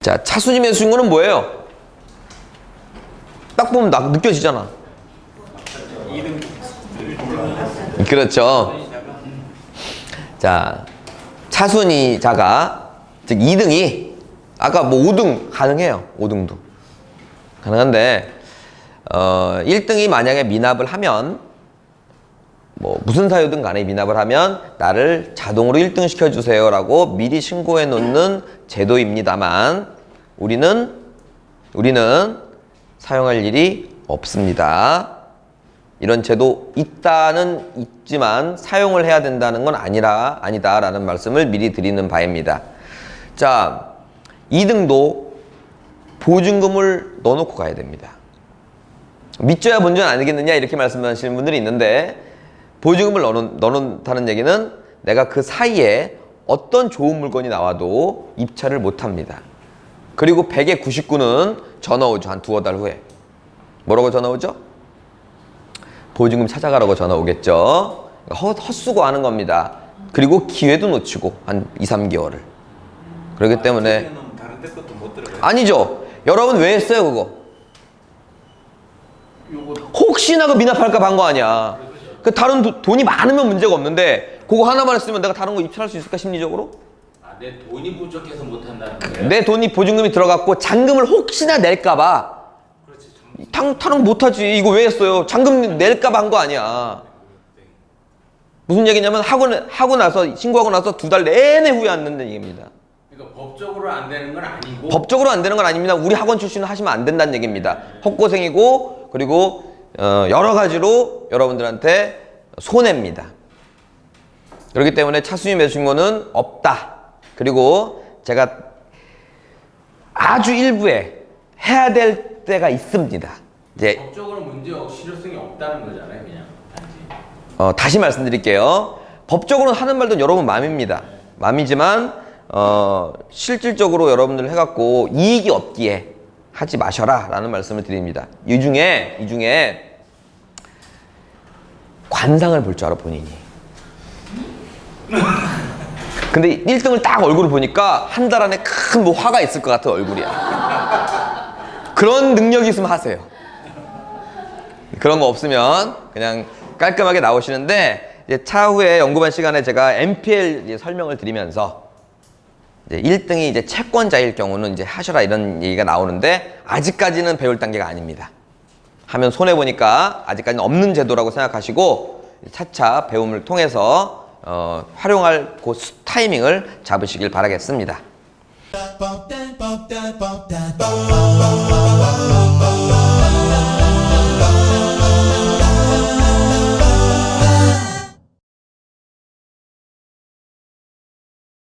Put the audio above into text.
자, 차순위 매수인거는 뭐예요? 딱 보면 나, 느껴지잖아. 그렇죠. 자, 차순위자가, 즉 2등이, 아까 뭐 5등 가능해요. 5등도. 가능한데, 어, 1등이 만약에 미납을 하면, 뭐 무슨 사유든 간에 미납을 하면 나를 자동으로 1등 시켜주세요 라고 미리 신고해 놓는 제도입니다만 우리는 우리는 사용할 일이 없습니다. 이런 제도 있다는 있지만 사용을 해야 된다는 건 아니라 아니다 라는 말씀을 미리 드리는 바입니다. 자, 2등도 보증금을 넣어놓고 가야 됩니다. 믿져야 본전 아니겠느냐 이렇게 말씀하시는 분들이 있는데 보증금을 넣어놓, 넣어놓다는 얘기는 내가 그 사이에 어떤 좋은 물건이 나와도 입찰을 못합니다. 그리고 100에 99는 전화 오죠. 한 두어 달 후에. 뭐라고 전화 오죠? 보증금 찾아가라고 전화 오겠죠. 헛, 헛수고 하는 겁니다. 그리고 기회도 놓치고 한 2, 3개월을. 그렇기 때문에 못 들어가요. 아니죠. 여러분 왜 했어요 그거? 혹시나 그 미납할까 봐한거 아니야. 그 다른 도- 돈이 많으면 문제가 없는데 그거 하나만 했으면 내가 다른 거 입찰할 수 있을까 심리적으로? 아, 내 돈이 부족해서 못 한다는 거예요? 내 돈이 보증금이 들어갔고 잔금을 혹시나 낼까 봐 당, 타는 못하지. 이거 왜 했어요? 잔금 낼까 봐 한 거 아니야. 무슨 얘기냐면 하고, 나- 하고 나서 신고하고 나서 두 달 내내 후회한다는 얘기입니다. 그러니까 법적으로 안 되는 건 아니고 법적으로 안 되는 건 아닙니다. 우리 학원 출신은 하시면 안 된다는 얘기입니다. 헛고생이고 그리고 어, 여러 가지로 여러분들한테 손해입니다. 그렇기 때문에 차순위 매수인고는 없다. 그리고 제가 아주 일부에 해야 될 때가 있습니다. 이제 법적으로 문제 없, 실효성이 없다는 거잖아요, 그냥 단지. 어, 다시 말씀드릴게요. 법적으로 하는 말도 여러분 마음입니다. 마음이지만 어, 실질적으로 여러분들 해갖고 이익이 없기에 하지 마셔라 라는 말씀을 드립니다. 이 중에 이 중에 관상을 볼 줄 알아 본인이. 근데 1등을 딱 얼굴을 보니까 한 달 안에 큰 뭐 화가 있을 것 같은 얼굴이야. 그런 능력이 있으면 하세요. 그런 거 없으면 그냥 깔끔하게 나오시는데 이제 차후에 연구반 시간에 제가 MPL 설명을 드리면서 이제 1등이 이제 채권자일 경우는 이제 하셔라 이런 얘기가 나오는데 아직까지는 배울 단계가 아닙니다. 하면 손해 보니까 아직까지는 없는 제도라고 생각하시고 차차 배움을 통해서 어, 활용할 그 수- 타이밍을 잡으시길 바라겠습니다.